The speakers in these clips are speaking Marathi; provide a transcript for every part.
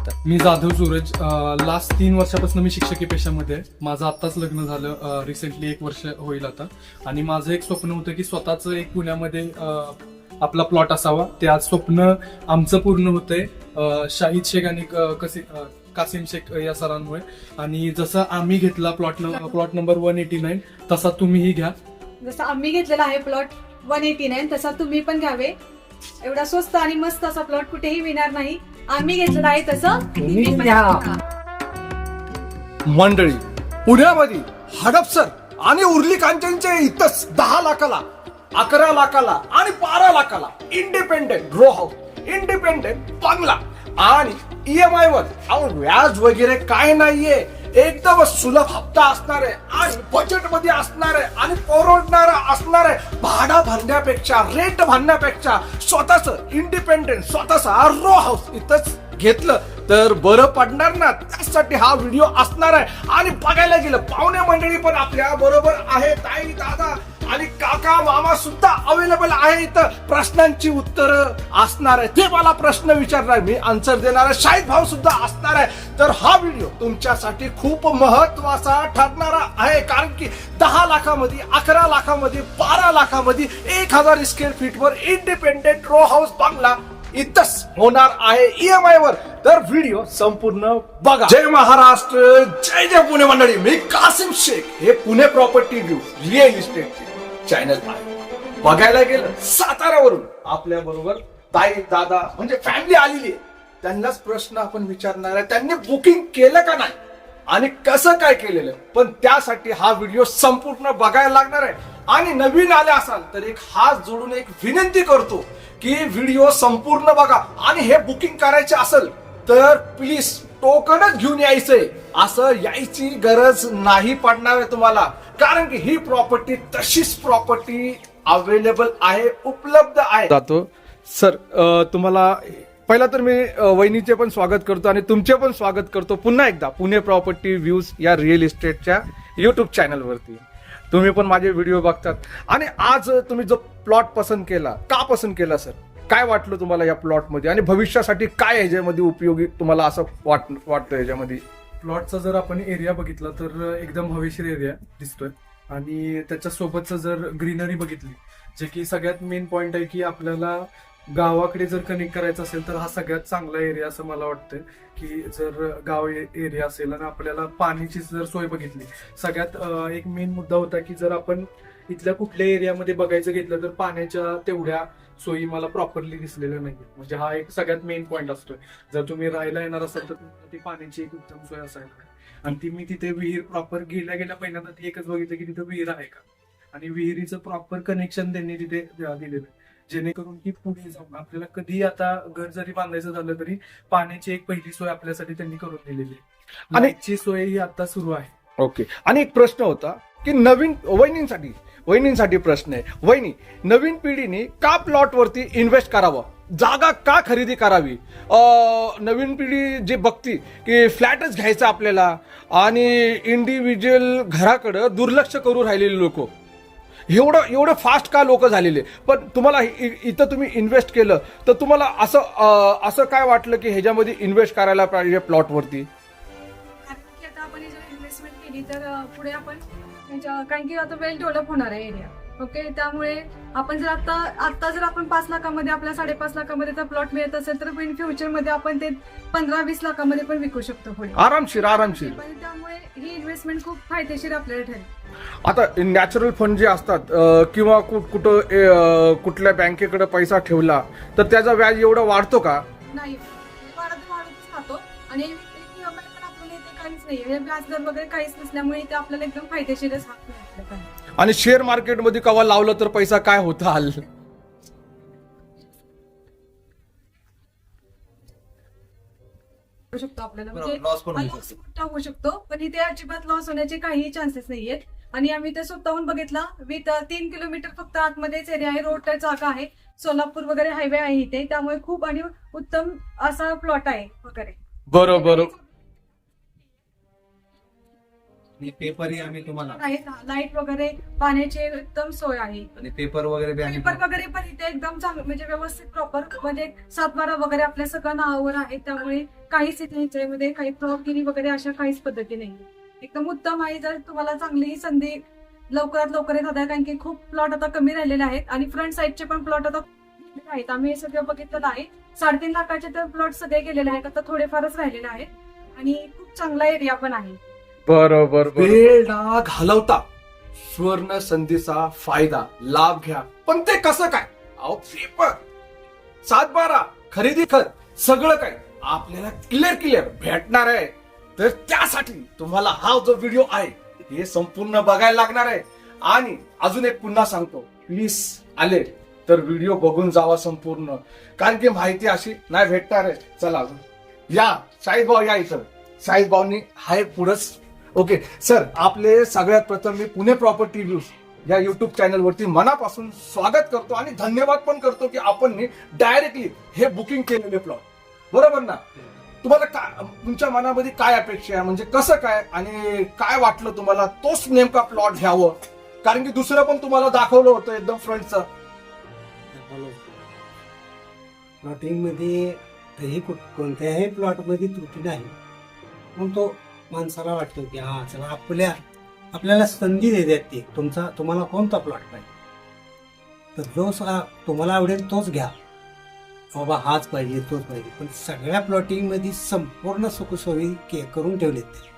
शकता मी जाधव सूरज लास्ट तीन वर्षापासून मी शिक्षकी पेशामध्ये आहे. माझं आत्ताच लग्न झालं रिसेंटली एक वर्ष होईल आता. आणि माझं एक स्वप्न होतं की स्वतःच एक पुण्यामध्ये आपला प्लॉट असावा. ते आज स्वप्न आमचं पूर्ण होतंय. शाहिद शेख आणि कसी कासिम शेख या सरांमुळे. आणि जसं आम्ही घेतला plot plot number one eighty nine तसा तुम्हीही घ्या. जसं आम्ही घेतलेला आहे प्लॉट वन एटी नाईन तसा तुम्ही पण घ्यावे. एवढा स्वस्त आणि मस्त असा प्लॉट कुठेही मिळणार नाही. आम्ही घेतलेला आहे तसं. तुम्ही पण घ्या. मंडळी पुण्यामध्ये हडपसर आणि उर्ली कांचनच्या इथंच दहा लाखाला अकरा लाखाला आणि बारा लाखाला independent row house independent bungalow आणि E ईएमआय वर अहो व्याज वगैरे काय नाहीये? एकदम सुलभ हप्ता असणार आहे आणि बजेटमध्ये असणार आहे आणि परवडणारा असणार आहे भाडा भरण्यापेक्षा रेंट भरण्यापेक्षा स्वतःच इंडिपेंडेंट स्वतःचा रो हाऊस इथंच घेतलं तर बरं पडणार ना. त्यासाठी हा व्हिडिओ असणार आहे. आणि बघायला गेलं पाहुणे मंडळी पण आपल्या बरोबर आहे ताई दादा आणि काका मामा सुद्धा अवेलेबल आहे इथं प्रश्नांची उत्तर असणार आहे ते मला प्रश्न विचारणार मी आन्सर देणार आहे. शाहीद भाऊ सुद्धा असणार आहे. तर हा व्हिडिओ तुमच्यासाठी खूप महत्त्वाचा ठरणारा आहे. कारण की दहा लाखामध्ये अकरा लाखामध्ये बारा लाखामध्ये एक हजार स्क्वेअर फीटवर इंडिपेंडेंट रो हाऊस बांगला इथंच होणार आहे. ईएमआय वर. तर व्हिडिओ संपूर्ण बघा. जय महाराष्ट्र. जय जय पुणे मंडळी. मी कासिम शेख. हे Pune property view real estate channel आहे बघायला गेलं साताऱ्यावरून आपल्या बरोबर ताई दादा म्हणजे फॅमिली आलेली आहे. त्यांनाच प्रश्न आपण विचारणार आहे. त्यांनी बुकिंग केलं का नाही? आणि कसं काय केलेलं? पण त्यासाठी हा व्हिडिओ संपूर्ण बघायला लागणार आहे. आणि नवीन आले असाल तर एक हात जोडून एक विनंती करतो की व्हिडिओ संपूर्ण बघा. आणि हे बुकिंग करायचे असेल तर प्लीज टोकनच घेऊन यायचंय असं यायची गरज नाही पडणार आहे तुम्हाला. कारण की ही प्रॉपर्टी तशीच प्रॉपर्टी अवेलेबल आहे उपलब्ध आहे. जातो. सर तुम्हाला पहिला तर मी वहिनीचे पण स्वागत करतो आणि तुमचे पण स्वागत करतो. पुन्हा एकदा पुणे प्रॉपर्टी व्ह्यूज या रिअल इस्टेटच्या युट्यूब चॅनलवरती तुम्ही पण माझे व्हिडिओ बघतात. आणि आज तुम्ही जो प्लॉट पसंत केला का पसंत केला सर? काय वाटलं तुम्हाला या प्लॉटमध्ये? आणि भविष्यासाठी काय ह्याच्यामध्ये उपयोगी तुम्हाला असं वाट वाटतं ह्याच्यामध्ये? प्लॉटचा जर आपण एरिया बघितला तर एकदम हवेशीर एरिया दिसतोय. आणि त्याच्यासोबतचं जर ग्रीनरी बघितली जे की सगळ्यात मेन पॉईंट आहे की आपल्याला गावाकडे जर कनेक्ट करायचं असेल तर हा सगळ्यात चांगला एरिया असं मला वाटतं की जर गाव एरिया असेल आणि आपल्याला पाण्याची जर सोय बघितली सगळ्यात एक मेन मुद्दा होता की जर आपण इथल्या कुठल्या एरियामध्ये बघायचं घेतलं तर पाण्याच्या तेवढ्या सोयी मला प्रॉपरली दिसलेल्या नाही म्हणजे हा एक सगळ्यात मेन पॉइंट असतोय. जर तुम्ही राहायला येणार असाल तर ती पाण्याची एक उत्तम सोय असायला. आणि ती मी तिथे विहीर प्रॉपर गेल्या गेल्या पहिल्यांदा ती एकच बघितलं की तिथे विहीर आहे का? आणि विहिरीचं प्रॉपर कनेक्शन त्यांनी तिथे दिलेलं आहे. जेणेकरून की पुढे जाऊन आपल्याला कधी आता घर जरी बांधायचं झालं तरी पाण्याची एक पहिली सोय आपल्यासाठी त्यांनी करून दिलेली आहे. आणि- सोय ही आता सुरू आहे. ओके. आणि एक प्रश्न होता की नवीन वहिनींसाठी वहिनींसाठी प्रश्न आहे. वहिनी नवीन पिढीने का प्लॉटवरती इन्व्हेस्ट करावं? जागा का खरेदी करावी? नवीन पिढी जे बघती की फ्लॅटच घ्यायचा आपल्याला आणि इंडिव्हिज्युअल घराकडं दुर्लक्ष करू राहिलेले लोक. एवढं एवढं फास्ट का लोक झालेले? पण तुम्हाला इ- इथं तुम्ही इन्व्हेस्ट केलं तर तुम्हाला असं असं काय वाटलं की ह्याच्यामध्ये इन्व्हेस्ट करायला पाहिजे प्लॉटवरती केली तर पुढे आपण कारण की आता वेल डेव्हलप होणार आहे एरिया ओके त्यामुळे आपण जर आता आता जर आपण पाच लाखामध्ये आपल्या साडेपाच लाखामध्ये तर प्लॉट मिळत असेल तर इन फ्युचरमध्ये आपण ते पंधरा वीस लाखामध्ये पण विकू शकतो पुढे. आरामशीर आरामशीर. पण त्यामुळे ही इन्व्हेस्टमेंट खूप फायदेशीर आपल्याला ठरेल. आता नॅचरल फंड जे असतात अं, किंवा कु- कुठं अं, कुठल्या बँकेकडे पैसा ठेवला तर त्याचा व्याज एवढं वाढतो का? नाही. वाढत वाढतच राहतो. आणि इथे काहीच नाही म्हणजे व्याजदर वगैरे काहीच नसल्यामुळे इथे आपल्याला एकदम फायदेशीरच आपल्याकडे. आणि शेअर मार्केटमध्ये कवा लावलं तर पैसा काय होता हल होऊ शकतो आपल्याला. बरोबर, म्हणजे loss पण होऊ loss मोठा होऊ शकतो पण इथे अजिबात लॉस होण्याचे काही चान्सेस नाहीयेत. आणि आम्ही ते स्वतःहून बघितला विथ तीन किलोमीटर फक्त आतमध्येच एरिया आहे रोड जागा आहे. सोलापूर वगैरे हायवे आहे इथे त्यामुळे खूप आणि उत्तम असा प्लॉट आहे वगैरे. बरोबर. आणि पेपरही आम्ही तुम्हाला आहेत लाइट वगैरे पाण्याची एकदम सोय आहे. आणि पेपर वगैरे बी आम्ही पेपर वगैरे पण इथे एकदम चांगलं म्हणजे व्यवस्थित प्रॉपर म्हणजे सातबारा वगैरे आपल्या सगळं नावावर आहे त्यामुळे काहीच इथे ह्याच्यामध्ये काही फ्रॉडगिरी वगैरे अशा काहीच पद्धती नाही. एकदम उत्तम आहे जर तुम्हाला चांगली संधी लवकरात लवकर येत होत्या कारण की खूप प्लॉट आता कमी राहिलेले आहेत. आणि फ्रंट साईडचे पण प्लॉट आता आहेत. आम्ही हे सगळं बघितलेलं आहे. साडेतीन लाखाचे तर प्लॉट सगळे गेलेले आहेत आता थोडेफारच राहिलेले आहेत. आणि खूप चांगला एरिया पण आहे. बरोबर वेळ ना घालवता. सुवर्ण संधीचा फायदा लाभ घ्या. पण ते कसं काय? अहो पेपर सातबारा खरेदी खत सगळं काय आपल्याला क्लिअर क्लिअर भेटणार आहे. तर त्यासाठी तुम्हाला हा जो व्हिडिओ आहे हे संपूर्ण बघायला लागणार आहे. आणि अजून एक पुन्हा सांगतो. प्लीज आले तर व्हिडिओ बघून जावा संपूर्ण. कारण की माहिती अशी नाही भेटणार आहे. चला अजून. या शाहीद भाऊ या इथं. शाहीद भाऊनी हाय पुढंच ओके सर आपले सगळ्यात प्रथम मी पुणे प्रॉपर्टी व्ह्यूज या युट्यूब चॅनलवरती मनापासून स्वागत करतो आणि धन्यवाद पण करतो की आपण डायरेक्टली हे बुकिंग केलेले प्लॉट बरोबर ना? तुम्हाला काय तुमच्या मनामध्ये काय अपेक्षा आहे? म्हणजे कसं काय आणि काय वाटलं तुम्हाला तोच नेमका प्लॉट घ्यावं? कारण की दुसरं पण तुम्हाला दाखवलं होतं एकदम फ्रंटचं. प्लॉटिंगमध्ये कोणत्याही प्लॉटमध्ये त्रुटी नाही. मग तो माणसाला वाटतो की हा चला आपल्या आपल्याला संधी देतात ते. तुमचा तुम्हाला कोणता प्लॉट पाहिजे तर जो तुम्हाला आवडेल तोच घ्या. बाबा हाच पाहिजे तोच पाहिजे. पण सगळ्या प्लॉटिंगमध्ये संपूर्ण सुखसोयी के- करून ठेवलेत ते.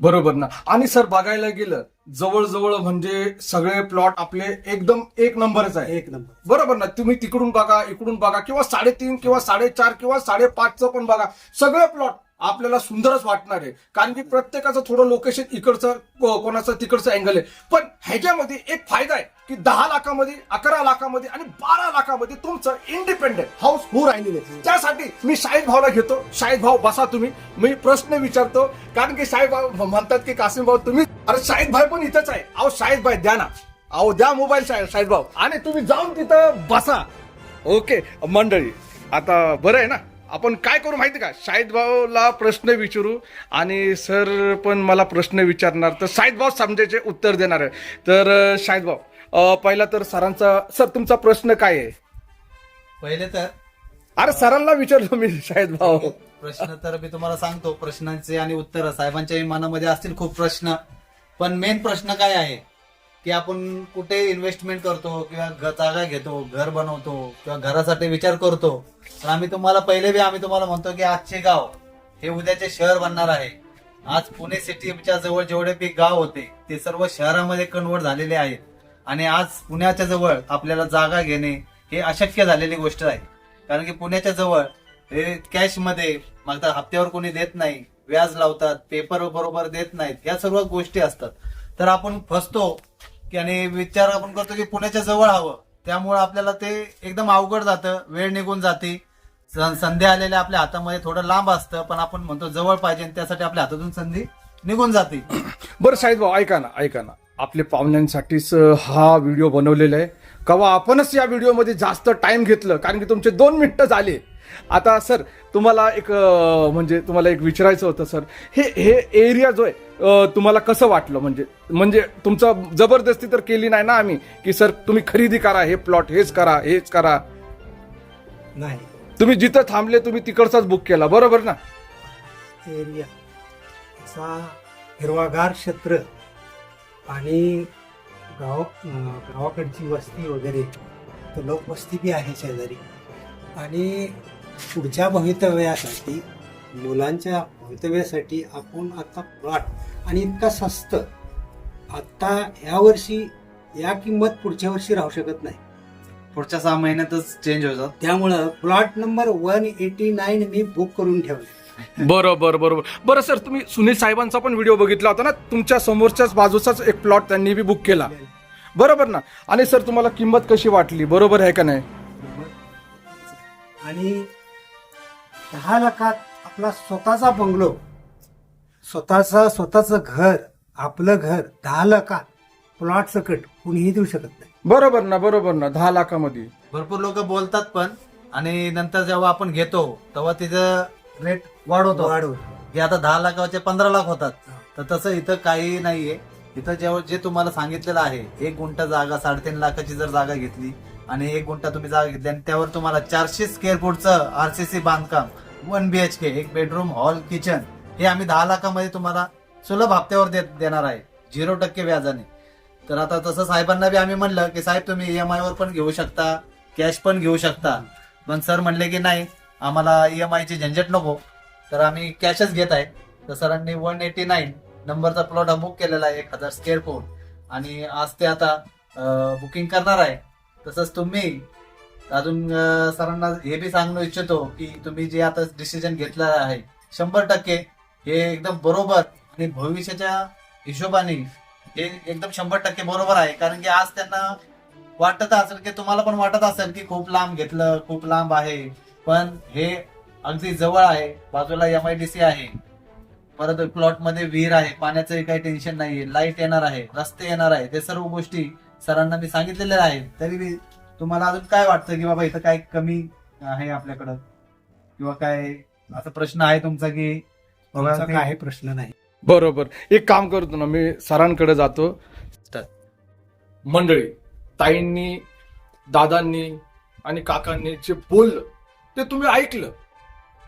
बरोबर ना. आणि सर बघायला गेलं जवळजवळ म्हणजे सगळे प्लॉट आपले एकदम एक नंबरच आहे. एक नंबर. बरोबर ना. तुम्ही तिकडून बघा इकडून बघा किंवा साडेतीन किंवा साडेचार किंवा साडेपाचचं पण बघा. सगळे प्लॉट आपल्याला सुंदरच वाटणार आहे. कारण की प्रत्येकाचं थोडं लोकेशन इकडचं कोणाचं तिकडचं अँगल आहे. पण ह्याच्यामध्ये एक फायदा आहे की दहा लाखामध्ये अकरा लाखामध्ये आणि बारा लाखामध्ये तुमचं इंडिपेंडेंट हाऊस हो राहिलेले आहे. त्यासाठी मी शाहीद भाऊला घेतो. शाहीद भाऊ बसा तुम्ही. मी प्रश्न विचारतो. कारण की शाहीद भाऊ म्हणतात की कासिम भाऊ तुम्ही अरे शाहीद भाई पण इथंच आहे. अहो शाहीद भाई द्या ना. अहो द्या मोबाईल शाहीद शाहीद भाऊ. आणि तुम्ही जाऊन तिथं बसा. ओके मंडळी. आता बरं आहे ना? आपण काय करू माहिती का? शाहिद भाऊला प्रश्न विचारू आणि सर पण मला प्रश्न विचारणार. तर शाहिद भाऊ समजायचे उत्तर देणार आहे. तर शाहिद भाऊ पहिला तर सरांचा सर तुमचा प्रश्न काय आहे? पहिले तर अरे सरांना विचारलो मी शाहिद भाऊ. प्रश्न तर मी तुम्हाला सांगतो प्रश्नांचे आणि उत्तर साहेबांच्याही मनामध्ये असतील खूप प्रश्न. पण मेन प्रश्न काय आहे? की आपण कुठे इन्व्हेस्टमेंट करतो किंवा घ- जागा घेतो घर बनवतो किंवा घरासाठी विचार करतो तर आम्ही तुम्हाला पहिले बी आम्ही तुम्हाला म्हणतो की आजचे गाव हे उद्याचे शहर बनणार आहे. आज पुणे सिटीच्या जवळ जेवढे बी गाव होते ते सर्व शहरामध्ये कन्वर्ट झालेले आहेत. आणि आज पुण्याच्या जवळ आपल्याला जागा घेणे हे अशक्य झालेली गोष्ट आहे. कारण की पुण्याच्या जवळ हे कॅशमध्ये मग हप्त्यावर कोणी देत नाही व्याज लावतात पेपर बरोबर देत नाहीत या सर्व गोष्टी असतात. तर आपण फसतो की आणि विचार आपण करतो की पुण्याच्या जवळ हवं. त्यामुळे आपल्याला ते एकदम अवघड जातं. वेळ निघून जाते. संधी आलेल्या आपल्या हातामध्ये थोडं लांब असतं पण आपण म्हणतो जवळ पाहिजे आणि त्यासाठी आपल्या हातातून संधी निघून जाते. बरं साहेब भाऊ ऐका ना ऐका ना. आपल्या पाहुण्यांसाठीच हा व्हिडिओ बनवलेला आहे. कवा आपणच या व्हिडिओमध्ये जास्त टाइम घेतलं कारण की तुमचे दोन मिनिटं झाले. आता सर तुम्हाला एक म्हणजे तुम्हाला एक विचारायचं होतं सर. हे हे एरिया जो आहे तुम्हाला कसं वाटलं? म्हणजे म्हणजे तुमचं जबरदस्ती तर केली नाही ना आम्ही की सर तुम्ही खरेदी करा हे प्लॉट हेच करा हेच करा. नाही. तुम्ही जिथं थांबले तुम्ही तिकडचाच बुक केला बरोबर ना? एरिया. असा हिरवागार क्षेत्र आणि गाव गावाकडची वस्ती वगैरे तर लोकवस्ती बी आहे शेजारी. आणि पुढच्या भवितव्यासाठी मुलांच्या भवितव्यासाठी आपण आता प्लॉट आणि इतका स्वस्त. आता या वर्षी या किंमत पुढच्या वर्षी राहू शकत नाही. पुढच्या सहा महिन्यातच चेंज होतात. त्यामुळं plot number one eighty nine मी बुक करून ठेवले बरोबर बरोबर. बरं सर तुम्ही सुनील साहेबांचा पण व्हिडिओ बघितला होता ना? तुमच्या समोरच्याच बाजूचाच एक प्लॉट त्यांनी बी बुक केला. बरोबर ना? आणि सर तुम्हाला किंमत कशी वाटली? बरोबर आहे का नाही? आणि दहा लाखात आपला स्वतःचा बंगलो स्वतःचा स्वतःचं घर आपलं घर दहा लाखात प्लॉट सकट कुणीही देऊ शकत नाही. बरोबर ना बरोबर ना दहा लाखामध्ये. भरपूर लोक बोलतात पण आणि नंतर जेव्हा आपण घेतो तेव्हा तिचं रेट वाढवतो. वाढवून की आता दहा लाखाचे पंधरा लाख होतात. तर तसं इथं काही नाहीये. इथं जेव्हा जे तुम्हाला सांगितलेलं आहे एक गुंठा जागा साडेतीन लाखाची जर जागा घेतली आणि एक गुंठा तुम्ही जागा घेतली आणि त्यावर तुम्हाला चारशे स्क्वेअर फूटचं आरसीसी बांधकाम वन बी एच के एक बेडरूम हॉल किचन हे आम्ही दहा लाखामध्ये तुम्हाला सुलभ हप्त्यावर दे- देणार आहे. झिरो टक्के व्याजाने. तर आता तसं साहेबांना बी आम्ही म्हणलं की साहेब तुम्ही ई एम आयवर पण घेऊ शकता कॅश पण घेऊ शकता. पण सर म्हणले की नाही आम्हाला ई एम आयची झंझट नको. तर आम्ही कॅशच घेत आहे. तर सरांनी वन एटी नाईन नंबरचा प्लॉट हा बुक केलेला आहे एक हजार स्क्वेअर फूट आणि आज ते आता बुकिंग करणार आहे. तसंच तुम्ही अजून सरांना हे बी सांगू इच्छितो की तुम्ही जे आता डिसिजन घेतला आहे शंभर टक्के हे एकदम बरोबर आणि भविष्याच्या हिशोबाने हे एकदम शंभर टक्के बरोबर आहे. कारण की आज त्यांना वाटत असेल की तुम्हाला पण वाटत असेल की खूप लांब घेतलं खूप लांब आहे. पण हे अगदी जवळ आहे बाजूला एम आय डी सी आहे. परत प्लॉटमध्ये विहीर आहे पाण्याचं काही टेन्शन नाही लाइट येणार आहे रस्ते येणार आहे ते सर्व गोष्टी सरांना मी सांगितलेल्या आहेत तरी बी तुम्हाला अजून काय वाटतं की बाबा इथं काय कमी आहे आपल्याकडं? किंवा काय असा प्रश्न आहे तुमचा की काही प्रश्न नाही. बरोबर. एक काम करतो ना मी सरांकडे जातो. मंडळी ताईंनी दादांनी आणि काकांनी जे बोललं ते तुम्ही ऐकलं.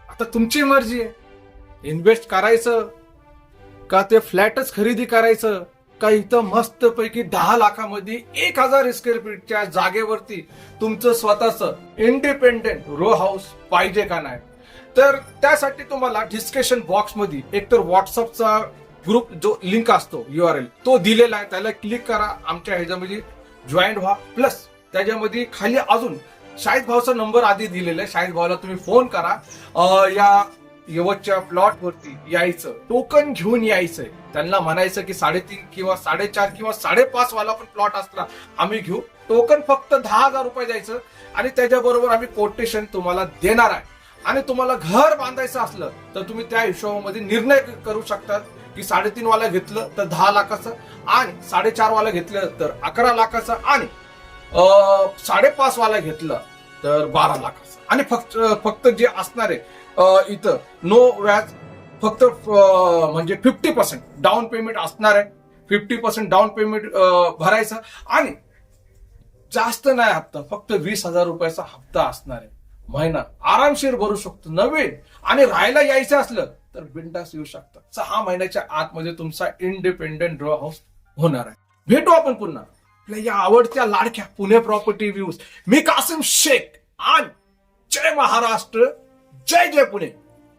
आता तुमची मर्जी आहे. इन्व्हेस्ट करायचं का ते फ्लॅटच खरेदी करायचं? का इथं मस्त पैकी दहा लाखामध्ये एक हजार स्क्वेअर फीटच्या जागेवरती तुमचं स्वतःच इंडिपेंडेंट रो हाऊस पाहिजे का नाही? तर त्यासाठी तुम्हाला डिस्कशन बॉक्समध्ये एकतर व्हॉट्सअपचा ग्रुप जो लिंक असतो यू आर एल तो दिलेला आहे. त्याला क्लिक करा आमच्या ह्याच्यामध्ये जॉईन व्हा. प्लस त्याच्यामध्ये खाली अजून शाहिद भाऊचा नंबर आधी दिलेला आहे. शाहिद भाऊला तुम्ही फोन करा. या यवतच्या प्लॉट वरती यायचं. टोकन घेऊन यायचंय. त्यांना म्हणायचं की साडेतीन किंवा साडेचार किंवा साडेपाच वाला पण प्लॉट असला आम्ही घेऊ. टोकन फक्त दहा हजार रुपये द्यायचं आणि त्याच्याबरोबर आम्ही कोटेशन तुम्हाला देणार आहे. आणि तुम्हाला घर बांधायचं असलं तर तुम्ही त्या हिशोबामध्ये निर्णय करू शकतात की साडेतीन वाला घेतलं तर दहा लाखाचं आणि साडेचार वाला घेतलं तर अकरा लाखाचं आणि अं, साडेपाच वाला घेतलं तर बारा लाखाचं. आणि फक्त फक्त जे असणार आहे इथं. नो व्याज फक्त अं, म्हणजे फिफ्टी पर्सेंट डाऊन पेमेंट असणार आहे. फिफ्टी पर्सेंट डाऊन पेमेंट भरायचं. आणि जास्त नाही हप्ता फक्त वीस हजार रुपयाचा हप्ता असणार आहे. महिना. आरामशीर भरू शकतो नवीन. आणि राहायला यायचं असलं तर बिंदास येऊ शकता. सहा महिन्याच्या आतमध्ये तुमचा इंडिपेंडेंट ड्रॉ हाऊस होणार आहे. भेटू आपण पुन्हा. आपल्या या आवडत्या लाडक्या पुणे प्रॉपर्टी व्ह्यूज मी कासिम शेख आणि जय महाराष्ट्र. जय जय पुणे